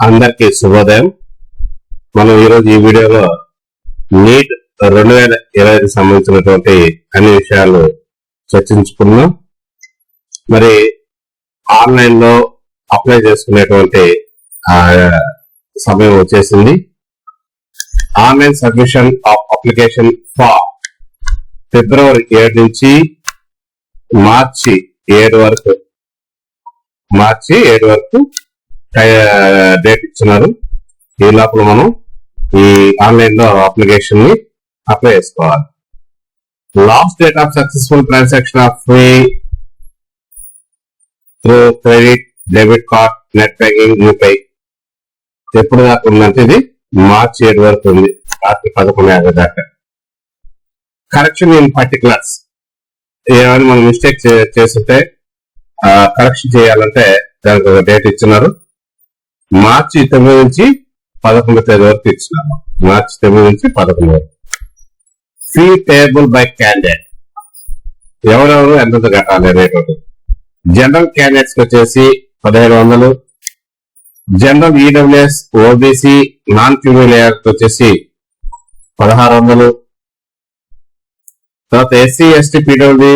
అందరికీ శుభోదయం. మనం ఈరోజు ఈ వీడియోలో నీట్ రెండు వేల ఇరవై ఐదు సంబంధించినటువంటి అన్ని విషయాలు చర్చించుకున్నాం మరి ఆన్లైన్లో అప్లై చేసుకునేటువంటి ఆ, సమయం వచ్చేసింది. Online submission of application for ఫిబ్రవరి ఏడు నుంచి మార్చి ఏడు వరకు మార్చి ఏడు వరకు డేట్ ఇచ్చినారు? ఈ లోపల మనం ఈ ఆన్లైన్లో అప్లికేషన్ని అప్లై చేసుకోవాలి. Last date of successful transaction of free through credit debit card net banking UPI ఎప్పుడు దాకా ఉందంటే ఇది మార్చి ఏడు వరకు ఉంది. రాత్రి పదకొండు యాభై దాకా. కరెక్షన్ ఇన్ పర్టికులర్స్ ఏమైనా మనం మిస్టేక్ చేస్తుంటే కరెక్షన్ చేయాలంటే దానికి ఒక డేట్ ఇచ్చినారు. మార్చి తొమ్మిది నుంచి పదకొండు తేదీ వరకు ఇచ్చినాము మార్చి తొమ్మిది నుంచి పదకొండు వరకు. ఫీ పేయబుల్ బై క్యాండిడేట్ ఎవరెవరు ఎంత కట్టాలి రేటు జనరల్ క్యాండిడేట్స్ వచ్చేసి పదిహేడు వందలు. General EWS OBC non criminal వచ్చేసి పదహారు వందలు. తర్వాత SC ST PW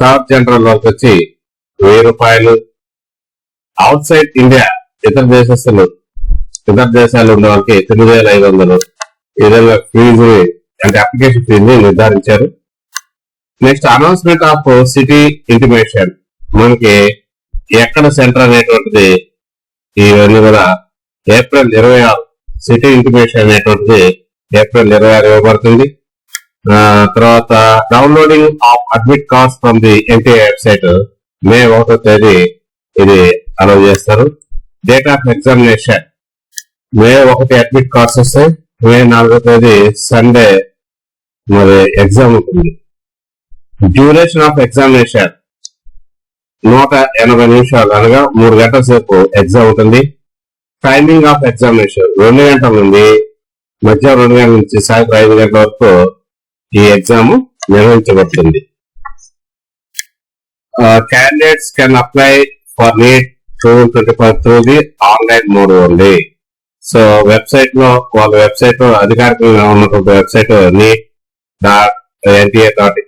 third general వాళ్ళకి వచ్చి వెయ్యి రూపాయలు. అవుట్ సైడ్ ఇండియా ఇతర దేశస్తులు ఇతర దేశాలు ఉన్న వారికి తొమ్మిది వేల ఐదు వందలు ఈ విధంగా ఫీజు అంటే అప్లికేషన్ ఫీజుని నిర్ధారించారు. Next announcement of city intimation మనకి ఎక్కడ సెంటర్ అనేటువంటిది ఇవన్నీ కూడా ఏప్రిల్ ఇరవై ఆరు సిటీ ఇంటిమేషన్ అనేటువంటిది ఏప్రిల్ ఇరవై ఆరు ఇవ్వబడుతుంది. తర్వాత downloading of admit cards from the NTA website May ఒకటో తేదీ ఇది అలౌ చేస్తారు. డేట్ ఆఫ్ ఎగ్జామినేషన్ మే ఒకటి అడ్మిట్ కార్డ్స్ వస్తాయి మే నాలుగో తేదీ సండే మరి ఎగ్జామ్ ఉంటుంది. డ్యూరేషన్ ఆఫ్ ఎగ్జామినేషన్ నూట ఎనభై నిమిషాలు అనగా మూడు గంటల సేపు ఎగ్జామ్ ఉంటుంది. టైమింగ్ ఆఫ్ ఎగ్జామినేషన్ రెండు గంటల నుండి మధ్యాహ్నం రెండు గంటల నుంచి సాయంత్రం ఐదు గంటల వరకు ఈ ఎగ్జామ్ నిర్వహించబడుతుంది. Candidates can apply for NEET two twenty five through the online mode only. So వెబ్సైట్లో వాళ్ళ వెబ్సైట్లో అధికారికంగా ఉన్నటువంటి website NEET dot NTA dot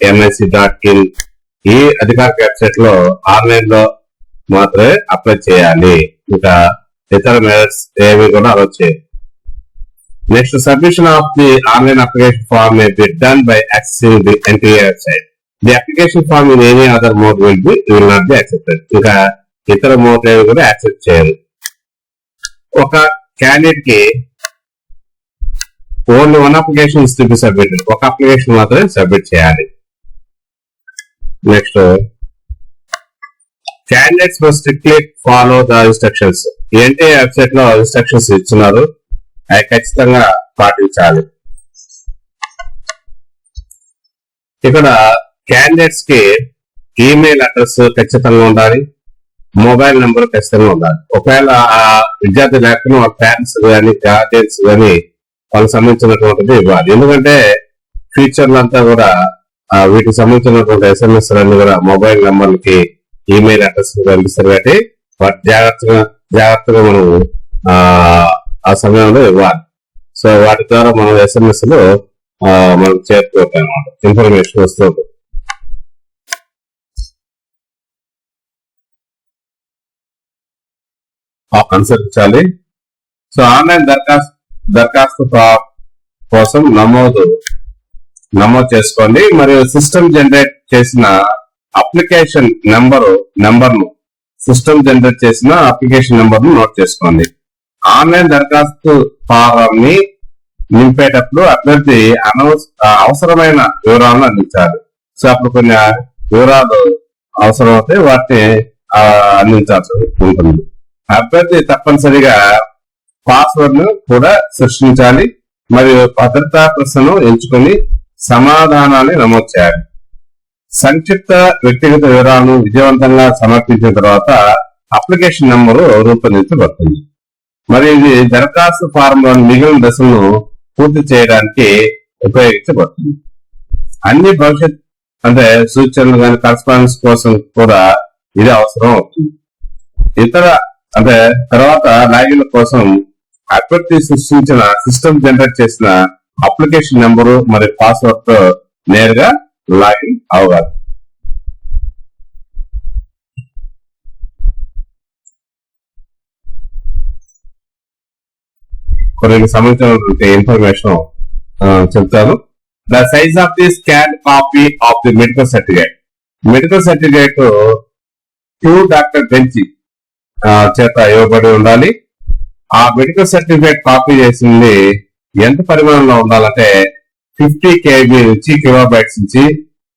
NIC dot in ఈ అధికారిక వెబ్సైట్లో ఆన్లైన్లో మాత్రమే అప్లై చేయాలి. ఇంకా ఇతర మెథడ్స్ ఏవి కూడా అలా చేయాలి next submission of the online application form may be done by accessing the NTA website. The application form in any other mode will be will not be accepted. ఇంకా ఇతర మోడ్ కూడా యాక్సెప్ట్ చేయాలి. ఒక క్యాండిడేట్కి only one application is to be ఒక application మాత్రమే submit చేయాలి. Next candidates must strictly follow the instructions ఏంటి వెబ్సైట్లో ఇన్స్ట్రక్షన్స్ ఇస్తున్నారు? అవి ఖచ్చితంగా పాటించాలి. ఇక్కడ క్యాండిడేట్స్కి ఈమెయిల్ అడ్రస్ ఖచ్చితంగా ఉండాలి. మొబైల్ నెంబర్ ఖచ్చితంగా ఉండాలి. ఒకవేళ ఆ విద్యార్థి లేకపోయినా వాళ్ళ పేరెంట్స్ కానీ గార్డియన్స్ కానీ వాళ్ళకి సంబంధించినటువంటిది ఇవ్వాలి. ఎందుకంటే ఫ్యూచర్ అంతా కూడా వీటికి సంబంధించినటువంటి ఎస్ఎంఎస్ అన్ని కూడా మొబైల్ నెంబర్లకి ఈమెయిల్ అడ్రస్ పంపిస్తారు కాబట్టి వాటి జాగ్రత్తగా జాగ్రత్తగా మనం ఆ సమయంలో ఇవ్వాలి. సో వాటి ద్వారా మనం ఎస్ఎంఎస్లో మనం చేరుకోవచ్చు అనమాట ఇన్ఫర్మేషన్ వస్తుంది అనుసరించాలి సో ఆన్లైన్ దరఖాస్తు దరఖాస్తు కోసం నమోదు నమోదు చేసుకోండి. మరియు సిస్టమ్ జనరేట్ చేసిన అప్లికేషన్ నెంబరు నెంబర్ను సిస్టమ్ జనరేట్ చేసిన అప్లికేషన్ నెంబర్ను నోట్ చేసుకోండి. ఆన్లైన్ దరఖాస్తు ఫారం ని నింపేటప్పుడు అభ్యర్థి అనవస అవసరమైన వివరాలను అందించాలి. సో అప్పుడు కొన్ని వివరాలు అవసరమవుతాయి వాటిని అందించాల్సి ఉంటుంది. అభ్యర్థి తప్పనిసరిగా పాస్వర్డ్ను కూడా సృష్టించాలి మరియు భద్రతా ప్రశ్నను ఎంచుకొని సమాధానాన్ని నమోదు చేయాలి. సంక్షిప్త వ్యక్తిగత వివరాలను విజయవంతంగా సమర్పించిన తర్వాత అప్లికేషన్ నంబరు రూపొందించబడుతుంది. మరి ఇది దరఖాస్తు ఫారంలోని మిగిలిన దశలను పూర్తి చేయడానికి ఉపయోగించబడుతుంది. అన్ని భవిష్యత్ అంటే సూచనలు కానీ కరస్పాండెన్స్ కోసం కూడా ఇది అవసరం అవుతుంది. ఇతర అంటే తర్వాత లాగిన్ కోసం అభ్యర్థి సృష్టించిన సిస్టమ్ జనరేట్ చేసిన అప్లికేషన్ నెంబరు మరియు పాస్వర్డ్తో నేరుగా లాగిన్ అవ్వాలి. కొన్ని సంబంధించినటువంటి ఇన్ఫర్మేషన్ చెప్తాను. The size of the scan copy of the medical certificate medical certificate to doctor bench చేత ఇవ్వబడి ఉండాలి. ఆ మెడికల్ సర్టిఫికేట్ కాపీ చేసింది ఎంత పరిమాణంలో ఉండాలంటే ఫిఫ్టీ కేబీ నుంచి కిలోబైట్స్ నుంచి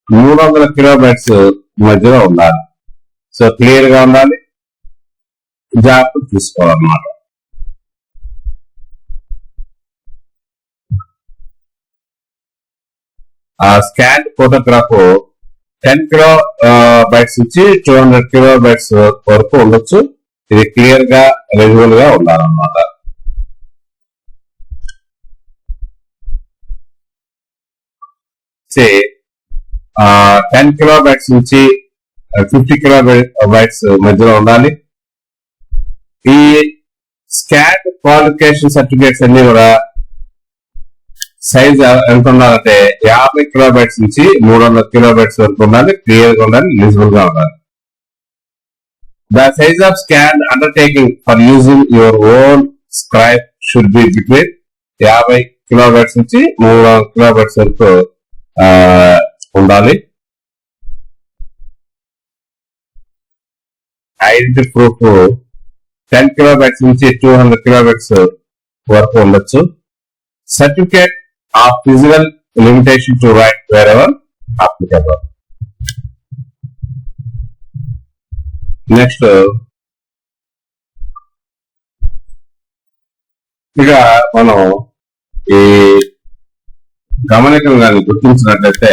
మూడు వందల కిలోబైట్స్ మధ్యలో ఉండాలి. సో క్లియర్గా ఉండాలి. జాగ్రత్త తీసుకోవాలన్నమాట. ఆ scan photograph ten kilo bytes నుంచి టూ హండ్రెడ్ కిలో బైట్స్ వరకు ఉండొచ్చు. ఇది క్లియర్గా ఎలిజిబుల్గా ఉండాలన్నమాట. టెన్ కిలోబైట్స్ నుంచి ఫిఫ్టీ కిలోబైట్స్ మధ్యలో ఉండాలి. ఈ స్కాన్ క్వాలిఫికేషన్ సర్టిఫికేట్స్ అన్ని కూడా సైజ్ ఎంత ఉండాలంటే యాభై కిలోబైట్స్ నుంచి మూడు వందల కిలోబైట్స్ వరకు ఉండాలి క్లియర్గా ఉండాలి ఎలిజిబుల్గా ఉండాలి. The size of scan undertaking for using your own script should be between యాభై కిలోబైట్స్ నుంచి మూడు వందల కిలోబైట్స్ వరకు ఆ, ఉండాలి. ఐడెంటిటీ ప్రూఫ్ టెన్ కిలోబైట్స్ నుంచి టూ హండ్రెడ్ కిలోబైట్స్ వరకు ఉండొచ్చు. Certificate of physical limitation to write wherever applicable next uh, ఇక మనం ఈ గమనికలు కానీ గుర్తించినట్లయితే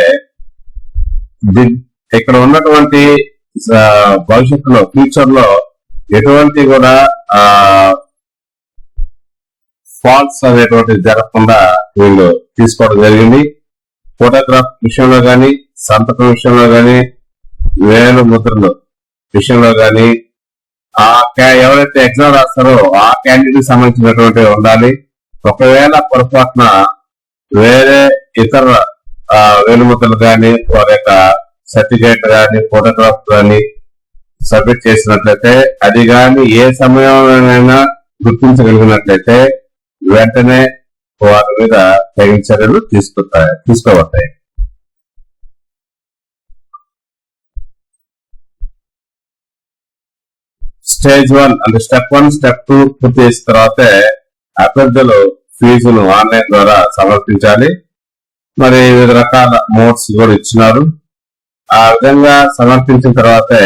ఇక్కడ ఉన్నటువంటి భవిష్యత్తులో ఫ్యూచర్లో ఎటువంటి కూడా ఆ ఫాల్స్ అనేటువంటి జరగకుండా వీళ్ళు తీసుకోవడం జరిగింది. ఫోటోగ్రాఫ్ విషయంలో కానీ సంతకం విషయంలో కానీ వేలు ముద్రలు విషయంలో కానీ ఆ క్యా- ఎవరైతే ఎగ్జామ్ రాస్తారో ఆ క్యాండిడేట్ సంబంధించినటువంటి ఉండాలి. ఒకవేళ పొరపాటున వేరే ఇతర ఆ, వేలుముద్రలు కానీ వారి యొక్క సర్టిఫికేట్ కానీ ఫోటోగ్రాఫ్ కానీ సబ్మిట్ చేసినట్లయితే అది కానీ ఏ సమయంలోనైనా గుర్తించగలిగినట్లయితే వెంటనే వారి మీద తగిన చర్యలు తీసుకుంటాయి తీసుకోబడతాయి. స్టేజ్ వన్ అంటే స్టెప్ వన్ స్టెప్ టూ పూర్తి చేసిన తర్వాతే అభ్యర్థులు ఫీజును ఆన్లైన్ ద్వారా సమర్పించాలి. మరి వివిధ రకాల మోడ్స్ కూడా ఇచ్చినారు. ఆ విధంగా సమర్పించిన తర్వాతే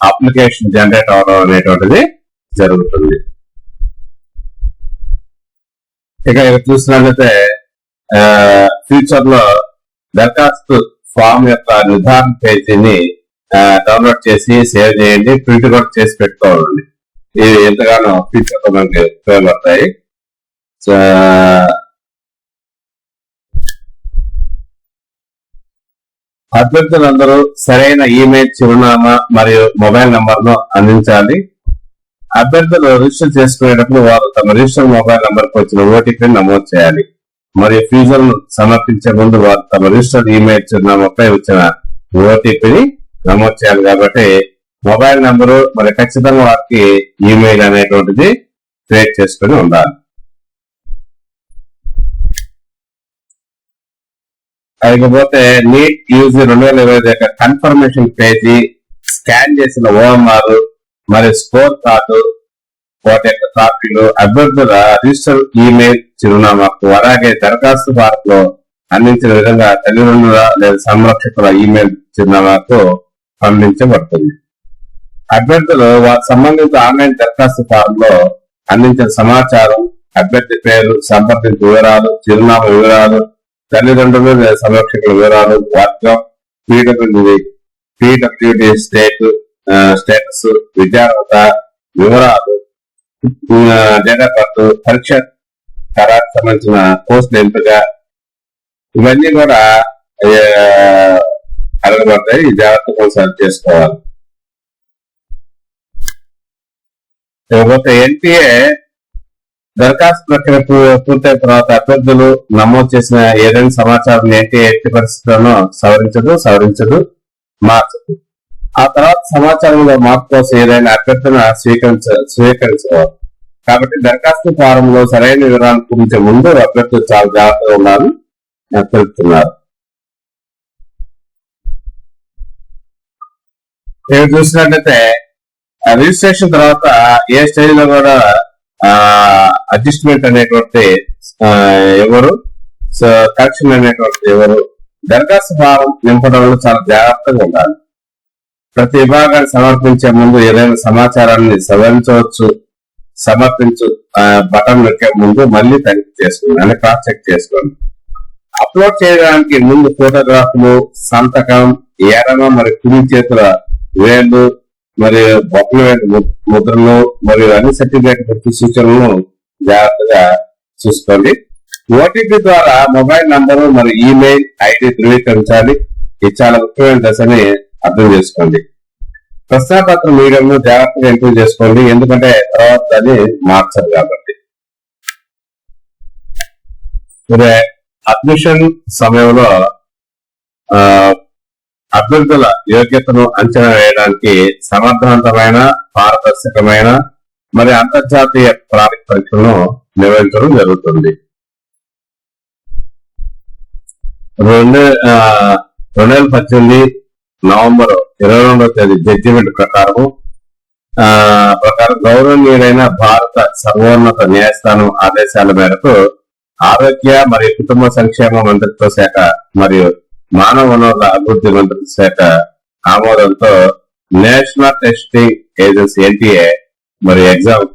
అప్లికేషన్ జనరేట్ అవడం అనేటువంటిది జరుగుతుంది. ఇక ఇక్కడ చూసినట్లయితే ఫ్యూచర్లో దరఖాస్తు ఫామ్ యొక్క నిర్ధారణ పేజీని డౌన్లోడ్ చేసి సేవ్ చేయండి ప్రింట్ కూడా చేసి పెట్టుకోవాలండి. ఇవి ఎంతగానో ఫ్యూచర్ మనకి ఉపయోగపడతాయి. అభ్యర్థులందరూ సరైన ఈమెయిల్ చిరునామా మరియు మొబైల్ నంబర్ను అందించాలి. అభ్యర్థులు రిజిస్టర్ చేసుకునేటప్పుడు వారు తమ రిజిస్టర్ మొబైల్ నంబర్కి వచ్చిన ఓటీపీని నమోదు చేయాలి. మరియు ఫీజులను సమర్పించే ముందు వారు తమ రిజిస్టర్ ఈమెయిల్ చిరునామాపై వచ్చిన ఓటీపీని నమోదు చేయాలి కాబట్టి మొబైల్ నంబరు మరి ఖచ్చితంగా వారికి ఈమెయిల్ అనేటువంటిది క్రియేట్ చేసుకుని ఉండాలి. ఇకపోతే నీట్ యూజ్ రెండు వేల ఇరవై ఐదు యొక్క కన్ఫర్మేషన్ పేజీ స్కాన్ చేసిన ఓఎంఆర్ మరి స్కోర్ కార్డు వాటి యొక్క కాపీలు అభ్యర్థుల రిజిస్టర్ ఈమెయిల్ చిరునామాకు అలాగే దరఖాస్తు భారత్లో అందించిన విధంగా తల్లిదండ్రుల లేదా సంరక్షకుల ఈమెయిల్ చిరునామాకు అందించబడుతుంది అభ్యర్థులు వారి సంబంధిత ఆన్లైన్ దరఖాస్తు ఫారం లో అందించిన సమాచారం అభ్యర్థి పేరు సంప్రదింపు వివరాలు చిరునామా వివరాలు తల్లిదండ్రులు లేదా సంరక్షకుల వివరాలు వర్గం పీడబ్ల్యూడి పీడబ్ల్యూడి స్టేట్ ఆ, స్టేటస్ విద్యార్హత వివరాలు డేటా బర్త్ పరీక్ష ఖరారు సంబంధించిన కోర్సులు ఎంపిక ఇవన్నీ కూడా ఆ, ఈ జాగ్రత్త కొనసాగు చేసుకోవాలి. ఇకపోతే ఎన్టీఏ దరఖాస్తు ప్రక్రియ పూర్తయిన తర్వాత అభ్యర్థులు నమోదు చేసిన ఏదైనా సమాచారం ఎన్టీఏ ఎట్టి పరిస్థితులను సవరించదు సవరించదు మార్చదు. ఆ తర్వాత సమాచారంలో మార్పు కోసం ఏదైనా అభ్యర్థన స్వీకరించ స్వీకరించవాలి కాబట్టి దరఖాస్తు ఫారంలో సరైన వివరాలు పూరించే ముందు అభ్యర్థులు చాలా జాగ్రత్తగా ఉండాలని తెలుపుతున్నారు నేను చూసినట్లయితే రిజిస్ట్రేషన్ తర్వాత ఏ స్టేజ్లో కూడా అడ్జస్ట్మెంట్ అనేటువంటి ఎవరు ఎవరు కరెక్షన్ అనేటువంటి ఎవరు దరఖాస్తు భావం నింపడంలో చాలా జాగ్రత్తగా ఉండాలి. ప్రతి విభాగాన్ని సమర్పించే ముందు ఏదైనా సమాచారాన్ని సవరించవచ్చు సమర్పించు బటన్ నొక్కే ముందు మళ్ళీ తనిఖీ చేసుకోండి అంటే క్రాస్ చెక్ చేసుకోండి. అప్లోడ్ చేయడానికి ముందు ఫోటోగ్రాఫ్లు సంతకం ఎడమ మరి కుడి చేతుల వేళ్ళు మరియు బొక్కల ముద్రలు మరియు అన్ని సర్టిఫికేట్ గుర్తు సూచనలను జాగ్రత్తగా చూసుకోండి. ఓటీపీ ద్వారా మొబైల్ నంబరు మరియు ఈమెయిల్ ఐడి ధృవీకరించాలి. ఇది చాలా ముఖ్యమైన దశని అర్థం చేసుకోండి. ప్రశ్నాపత్రం మీడియంను జాగ్రత్తగా ఎంపిక చేసుకోండి. ఎందుకంటే తర్వాత అది మార్చరు కాబట్టి. అడ్మిషన్ సమయంలో ఆ, అభ్యర్థుల యోగ్యతను అంచనా వేయడానికి సమర్థవంతమైన పారదర్శకమైన మరి అంతర్జాతీయ ప్రాజెక్ట్ పరీక్షలను నిర్వహించడం జరుగుతుంది. రెండు రెండు వేల పద్దెనిమిది నవంబర్ ఇరవై రెండవ తేదీ జడ్జిమెంట్ ప్రకారం ఆ, ప్రకారం గౌరవనీయుడైన భారత సర్వోన్నత న్యాయస్థానం ఆదేశాల మేరకు ఆరోగ్య మరియు కుటుంబ సంక్షేమ మంత్రిత్వ శాఖ మరియు మానవ వనరుల అభివృద్ధి మంత్రిత్వ శాఖ ఆమోదంతో నేషనల్ టెస్టింగ్ ఏజెన్సీ ఎన్టీఏ మరి ఎగ్జామ్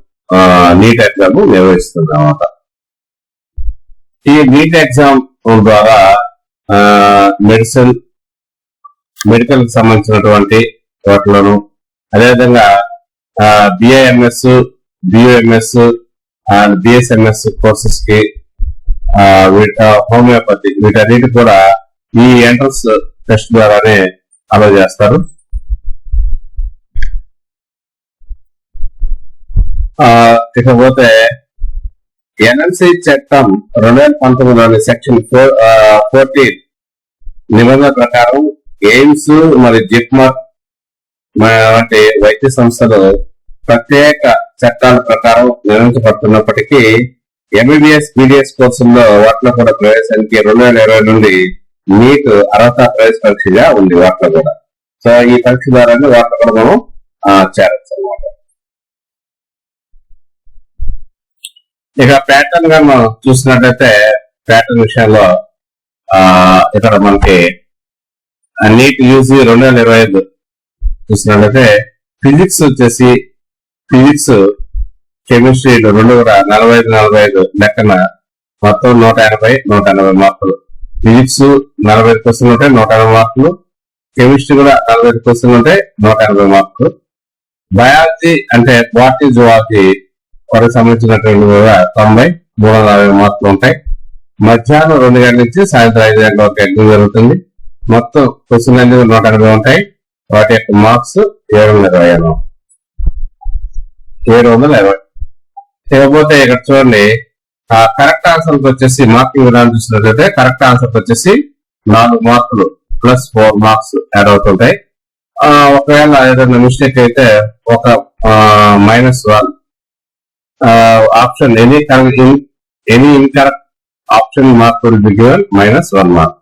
నీట్ ఎగ్జామ్ నిర్వహిస్తుంది అన్నమాట ఈ నీట్ ఎగ్జామ్ ద్వారా మెడిసిన్ మెడికల్కి సంబంధించినటువంటి వాటిలోను అదేవిధంగా బిఏఎంఎస్ బియుఎంఎస్ అండ్ బిఎస్ఎంఎస్ కోర్సెస్కి వీట హోమియోపతి వీటన్నిటి కూడా ఈ ఎంట్రన్స్ టెస్ట్ ద్వారానే అలో చేస్తారు. ఆ, ఇకపోతే ఎన్ఎల్సి చట్టం రెండు వేల పంతొమ్మిదిలోని సెక్షన్ ఫోర్ ఫోర్టీన్ నిబంధన ప్రకారం ఎయిమ్స్ మరియు జిప్మర్ వంటి వైద్య సంస్థలు ప్రత్యేక చట్టాల ప్రకారం నిర్వహించబడుతున్నప్పటికీ ఎంబీబీఎస్ బీడీఎస్ కోర్సుల్లో వాటిలో కూడా ప్రవేశానికి రెండు వేల ఇరవై నుండి నీట్ అర్హత ప్రైజ్ పరీక్షగా ఉంది వాటిలో కూడా. సో ఈ పరీక్ష ద్వారానే వాటిలో కూడా మనం చేరచ్చు అనమాట ఇక ప్యాటర్న్గా మనం చూసినట్లయితే ప్యాటర్న్ విషయంలో ఆ ఇక్కడ మనకి నీట్ యూజీ రెండు వేల ఇరవై ఐదు చూసినట్లయితే ఫిజిక్స్ వచ్చేసి ఫిజిక్స్ కెమిస్ట్రీ రెండు కూడా నలభై ఐదు నలభై ఐదు లెక్కన మొత్తం నూట ఎనభై నూట ఎనభై మార్కులు. ఫిజిక్స్ నలభై ఐదు క్వశ్చన్లు ఉంటాయి నూట ఎనభై మార్కులు. కెమిస్ట్రీ కూడా నలభై ఐదు క్వశ్చన్లు ఉంటాయి నూట ఎనభై మార్కులు. బయాలజీ అంటే బాటనీ జువాలజీ వారికి సంబంధించినటువంటి కూడా తొంభై మూడు వందల అరవై మార్కులు ఉంటాయి. మధ్యాహ్నం రెండు గంటల నుంచి సాయంత్రం ఐదు గంటల వరకు ఎగ్జామ్ జరుగుతుంది. మొత్తం క్వశ్చన్ అన్ని నూట ఎనభై ఉంటాయి. వాటి యొక్క మార్క్స్ ఏడు వందల ఇరవై ఐదు. ఏడు వందల ఇరవై. ఇకపోతే ఇక్కడ చూడండి కరెక్ట్ ఆన్సర్ వచ్చేసి మార్కింగ్ విధానం చూసినట్లయితే కరెక్ట్ ఆన్సర్ వచ్చేసి నాలుగు మార్కులు ప్లస్ ఫోర్ మార్క్స్ యాడ్ అవుతుంటాయి. ఆ, ఒకవేళ ఏదైనా మిస్టేక్ అయితే ఒక minus one option any any incorrect option mark will be given minus one mark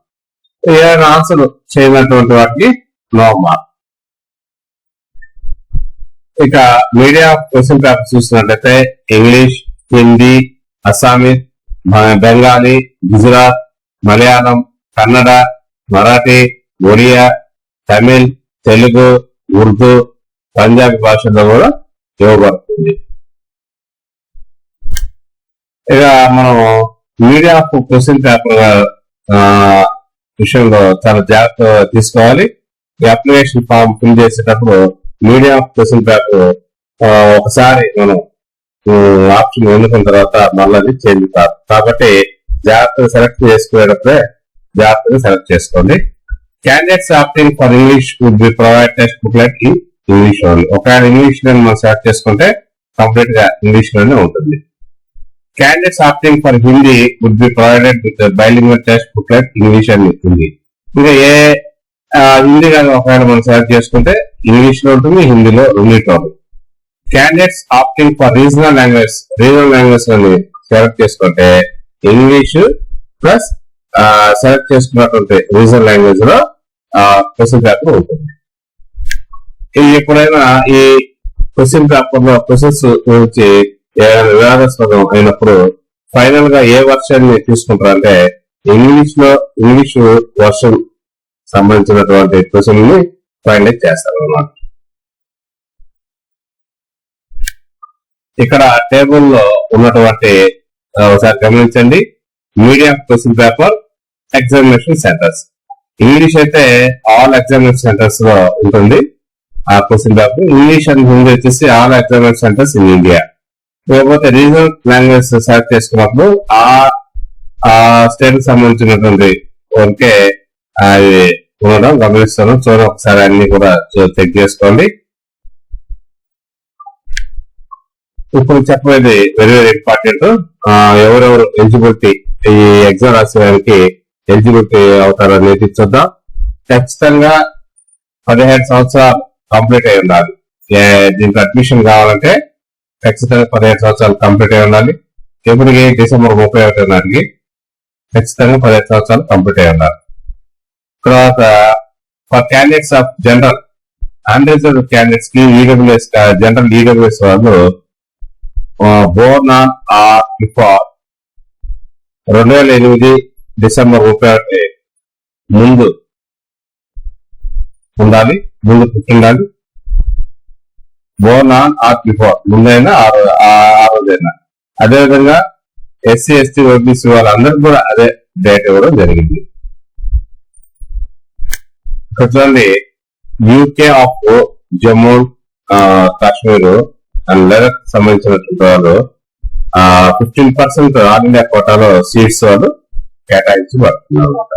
ఏదైనా ఆన్సర్ చేయనటువంటి వాటికి నో మార్క్ ఇక మీడియా క్వశ్చన్ పేపర్ చూసినట్లయితే ఇంగ్లీష్ హిందీ అస్సామీస్ బెంగాలీ గుజరాత్ మలయాళం కన్నడ మరాఠీ ఒడియా తమిళ్ తెలుగు ఉర్దూ పంజాబీ భాషల్లో కూడా ఇవ్వబడుతుంది. ఇక మనం మీడియా క్వశ్చన్ పేపర్ విషయంలో చాలా జాగ్రత్త తీసుకోవాలి. ఈ అప్లికేషన్ ఫామ్ ఫిల్ చేసేటప్పుడు మీడియా క్వశ్చన్ పేపర్ ఒకసారి మనం ఆప్షన్ ఎన్నుకున్న తర్వాత మళ్ళీ అది చేంజ్ కాదు కాబట్టి జాగ్రత్తగా సెలెక్ట్ చేసుకునేటప్పుడే జాగ్రత్తగా సెలెక్ట్ చేసుకోండి. Candidates opting for English would be provide text booklet in English only ఒకవేళ ఇంగ్లీష్ నేను మనం సెలెక్ట్ చేసుకుంటే కంప్లీట్గా ఇంగ్లీష్లోనే ఉంటుంది. Candidates opting for Hindi would be provided with bilingual text booklet English అని హిందీ ఇంకా ఏ హిందీ కానీ ఒకవేళ మనం సెలెక్ట్ చేసుకుంటే ఇంగ్లీష్లో ఉంటుంది హిందీలో రెండింటిలో ఉంటుంది candidates opting for regional language regional language అని సెలెక్ట్ చేసుకుంటే ఇంగ్లీష్ ప్లస్ సెలెక్ట్ చేసుకున్నటువంటి రీజనల్ లాంగ్వేజ్లో క్వశ్చన్ పేపర్ ఉంటుంది. ఎప్పుడైనా ఈ క్వశ్చన్ పేపర్లో క్వశ్చన్స్ గురించి ఏదైనా వివాదాస్పదం అయినప్పుడు ఫైనల్గా ఏ వర్షన్ని తీసుకుంటారంటే ఇంగ్లీష్లో ఇంగ్లీష్ వర్షన్ సంబంధించినటువంటి క్వశ్చన్ని ఫైనలైజ్ చేస్తారు అన్నమాట ఇక్కడ టేబుల్లో ఉన్నటువంటి ఒకసారి గమనించండి. Media question paper examination centres. English అయితే ఆల్ ఎగ్జామినేషన్ సెంటర్స్లో ఉంటుంది. ఆ question paper English and Hindi వచ్చేసి all examination centres in India. లేకపోతే రీజనల్ లాంగ్వేజ్ సెలెక్ట్ చేసుకున్నప్పుడు ఆ ఆ స్టేట్కి సంబంధించినటువంటి వరకే అది ఉండడం గమనిస్తాను చూడండి ఒకసారి అన్ని కూడా చెక్ చేసుకోండి. ఇప్పుడు చెప్పబోయేది వెరీ వెరీ ఇంపార్టెంట్ ఎవరెవరు ఎలిజిబిలిటీ ఈ ఎగ్జామ్ రాసేదానికి ఎలిజిబిలిటీ అవుతారో అనేది చూద్దాం. ఖచ్చితంగా పదిహేడు సంవత్సరాలు కంప్లీట్ అయి ఉండాలి. దీనికి అడ్మిషన్ కావాలంటే ఖచ్చితంగా పదిహేడు సంవత్సరాలు కంప్లీట్ అయి ఉండాలి. ఎప్పటికి డిసెంబర్ ముప్పై ఒకటి నాటికి ఖచ్చితంగా పదిహేడు సంవత్సరాలు కంప్లీట్ అయి ఉండాలి. తర్వాత for candidates of general unreserved క్యాండిడేట్స్కి ఈడబ్ల్యూఎస్ జనరల్ ఈడబ్ల్యూఎస్ వాళ్ళు బోర్న్ ఆన్ ఆర్ బిఫోర్ రెండు వేల ఎనిమిది డిసెంబర్ ముప్పై ఒకటి ముందు ఉండాలి ముందు పుట్టిండాలి. బోర్న్ ఆన్ ఆర్ బిఫోర్ ముందైనా ఆ రో- ఆ- రోజైనా. అదేవిధంగా ఎస్సీ ఎస్టీ ఓబీసీ వాళ్ళందరికీ కూడా అదే డేట్ ఇవ్వడం జరిగింది. చూడండి. UK of Jammu Kashmir and Ladakh సంబంధించినటువంటి వాళ్ళు ఫిఫ్టీన్ పర్సెంట్ ఆల్ ఇండియా కోటాలో సీట్స్ వాళ్ళు కేటాయించబడుతున్నారు అన్నమాట